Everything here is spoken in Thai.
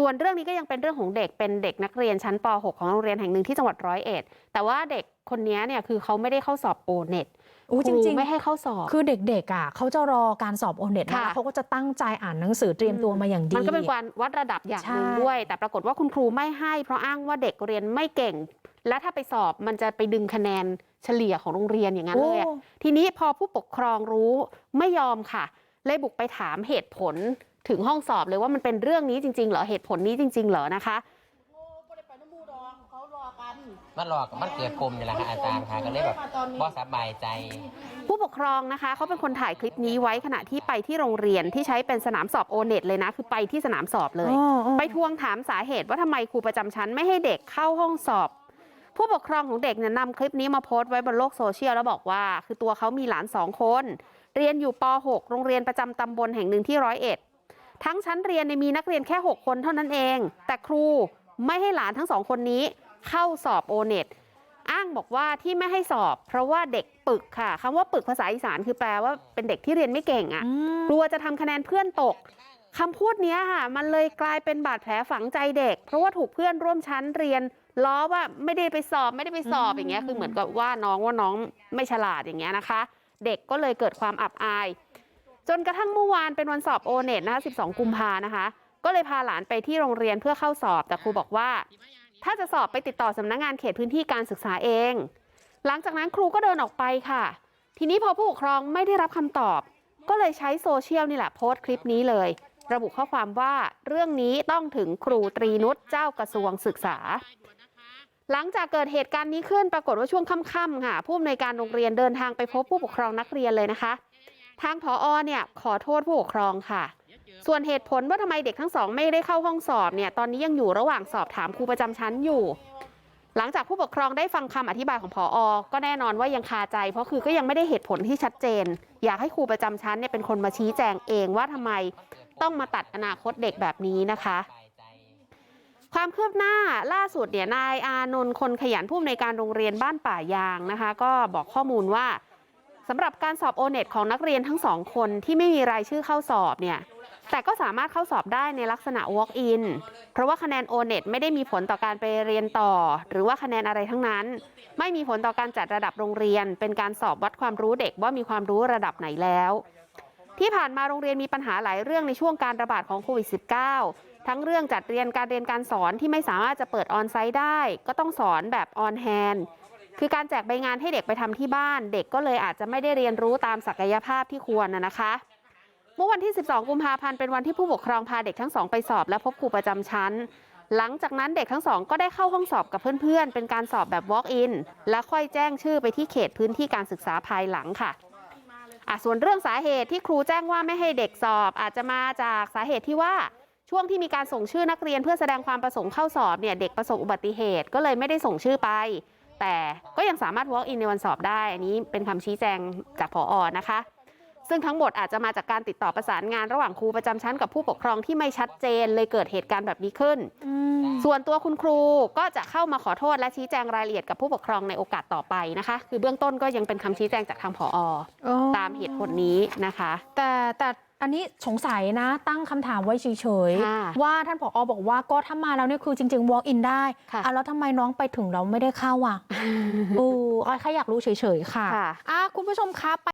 ส่วนเรื่องนี้ก็ยังเป็นเรื่องของเด็กเป็นเด็กนักเรียนชั้นป .6 ของโรงเรียนแห่งหนึ่งที่จังหวัดร้อยเอ็ดแต่ว่าเด็กคนนี้เนี่ยคือเขาไม่ได้เข้าสอบโอเน็ตโอ้จริงๆไม่ให้เข้าสอบ คือเด็กๆอะเขาจะรอการสอบโอเน็ตนะค่ะแล้วเขาก็จะตั้งใจอ่านหนังสือเตรียมตัวมาอย่างดี มันก็เป็นการวัดระดับอย่างหนึ่งใช่ด้วย แต่ปรากฏว่าคุณครูไม่ให้ เพราะอ้างว่าเด็กเรียนไม่เก่ง และถ้าไปสอบมันจะไปดึงคะแนนเฉลี่ยของโรงเรียนอย่างนั้นเลยอะโอ้ทีนี้พอผู้ปกครองรู้ไม่ยอมค่ะเลยบุกไปถามเหตุผล ถึงห้องสอบเลยว่ามันเป็นเรื่องนี้จริง ๆ เหรอเหตุผลนี้จริง ๆ เหรอนะคะโอ้บ่ได้ไปน้ำหมูดอกเขารอกันมันหลอกกับมันเกิดปมนี่แหละค่ะอาจารย์ค่ะก็เลยแบบบ่สบายใจ ผู้ปกครองนะคะเขาเป็นคนถ่ายคลิปนี้ไว้ขณะที่ไปที่โรงเรียนที่ใช้เป็นสนามสอบโอเน็ตเลยนะ คือไปที่สนามสอบเลย อ๋ออ๋อ ไปทวงถามสาเหตุว่าทำไมครูประจำชั้นไม่ให้เด็กเข้าห้องสอบ ผู้ปกครองของเด็กเนี่ยนำคลิปนี้มาโพสต์ไว้บนโลกโซเชียลแล้วบอกว่า คือตัวเขามีหลานสองคน เรียนอยู่ป .6 โรงเรียนประจำตำบลแห่งหนึ่งที่ร้อยเอ็ด ทั้งชั้นเรียนเนี่ยมีนักเรียนแค่6คนเท่านั้นเองแต่ครูไม่ให้หลานทั้งสองคนนี้เข้าสอบโอเน็ตอ้างบอกว่าที่ไม่ให้สอบ เพราะว่าเด็กปึกค่ะคำว่าปึกภาษาอีสานคือแปลว่าเป็นเด็กที่เรียนไม่เก่งอะอืมกลัวจะทำคะแนนเพื่อนตกคำพูดเนี้ยค่ะ มันเลยกลายเป็นบาดแผลฝังใจเด็ก เพราะว่าถูกเพื่อนร่วมชั้นเรียน ล้อว่าไม่ได้ไปสอบไม่ได้ไปสอบอืมอย่างเงี้ยคือเหมือนกับว่าน้องว่าน้องไม่ฉลาดอย่างเงี้ยนะคะ เด็กก็เลยเกิดความอับอาย จนกระทั่งเมื่อวานเป็นวันสอบโอเน็ตนะคะ12 กุมภานะคะ ก็เลยพาหลานไปที่โรงเรียนเพื่อเข้าสอบ แต่ครูบอกว่า ถ้าจะสอบไปติดต่อสำนักงานเขตพื้นที่การศึกษาเอง หลังจากนั้นครูก็เดินออกไปค่ะ ทีนี้พอผู้ปกครองไม่ได้รับคำตอบ ก็เลยใช้โซเชียลนี่แหละโพสต์คลิปนี้เลย ระบุข้อความว่าเรื่องนี้ต้องถึงครูตรีนุชเจ้ากระทรวงศึกษาหลังจากเกิดเหตุการณ์นี้ขึ้นปรากฏว่าช่วงค่ำๆค่ะผู้อำนวยการโรงเรียนเดินทางไปพบผู้ปกครองนักเรียนเลยนะคะ ทางผอเนี่ยขอโทษผู้ปกครองค่ะ ส่วนเหตุผลว่าทำไมเด็กทั้งสองไม่ได้เข้าห้องสอบเนี่ยตอนนี้ยังอยู่ระหว่างสอบถามครูประจำชั้นอยู่ หลังจากผู้ปกครองได้ฟังคำอธิบายของผอก็แน่นอนว่ายังคาใจ เพราะคือก็ยังไม่ได้เหตุผลที่ชัดเจน อยากให้ครูประจำชั้นเนี่ยเป็นคนมาชี้แจงเองว่าทำไมต้องมาตัดอนาคตเด็กแบบนี้นะคะความคืบหน้าล่าสุดเนี่ยนายอานนท์คนขยันผู้อำนวยการโรงเรียนบ้านป่ายางนะคะ ก็บอกข้อมูลว่า สำหรับการสอบโอเน็ตของนักเรียนทั้งสองคนที่ไม่มีรายชื่อเข้าสอบเนี่ยแต่ก็สามารถเข้าสอบได้ในลักษณะ walk in เพราะว่าคะแนน o n e t ไม่ได้มีผลต่อการไปเรียนต่อ หรือว่าคะแนนอะไรทั้งนั้น ไม่มีผลต่อการจัดระดับโรงเรียน เป็นการสอบวัดความรู้เด็กว่ามีความรู้ระดับไหนแล้ว ที่ผ่านมาโรงเรียนมีปัญหาหลายเรื่องในช่วงการระบาดของโควิด -19 ทั้งเรื่องจัดเรียนการเรียนการสอนที่ไม่สามารถจะเปิดออนไซต์ได้ ก็ต้องสอนแบบออนแฮน คือการแจกใบงานให้เด็กไปทำที่บ้าน เด็กก็เลยอาจจะไม่ได้เรียนรู้ตามศักยภาพที่ควรนะนะคะเมื่อวันที่ 12 กุมภาพันธ์เป็นวันที่ผู้ปกครองพาเด็กทั้งสองไปสอบและพบครูประจำชั้น หลังจากนั้นเด็กทั้งสองก็ได้เข้าห้องสอบกับเพื่อนๆ เป็นการสอบแบบ walk-in และค่อยแจ้งชื่อไปที่เขตพื้นที่การศึกษาภายหลังค่ะอะ ส่วนเรื่องสาเหตุที่ครูแจ้งว่าไม่ให้เด็กสอบ อาจจะมาจากสาเหตุที่ว่าช่วงที่มีการส่งชื่อนักเรียนเพื่อแสดงความประสงค์เข้าสอบเนี่ยเด็กประสบอุบัติเหตุก็เลยไม่ได้ส่งชื่อไป แต่ก็ยังสามารถ walk in ในวันสอบได้ อันนี้เป็นคำชี้แจงจากผออนะคะ ซึ่งทั้งหมดอาจจะมาจากการติดต่อประสานงานระหว่างครูประจำชั้นกับผู้ปกครองที่ไม่ชัดเจนเลยเกิดเหตุการณ์แบบนี้ขึ้น อืมส่วนตัวคุณครูก็จะเข้ามาขอโทษและชี้แจงรายละเอียดกับผู้ปกครองในโอกาสต่อไปนะคะ คือเบื้องต้นก็ยังเป็นคำชี้แจงจากทางผออ๋อตามเหตุผลนี้นะคะ แต่แต่ อันนี้สงสัยนะตั้งคำถามไว้เฉยค่ะๆว่าท่านผอบอกว่าก็ถ้ามาแล้วเนี่ยคือจริงๆ walk in ได้ค่ะอะแล้วทำไมน้องไปถึงเราไม่ได้เข้าอะโอ้แค่อยากรู้เฉยๆค่ะค่ะอะคุณผู้ชมคะไป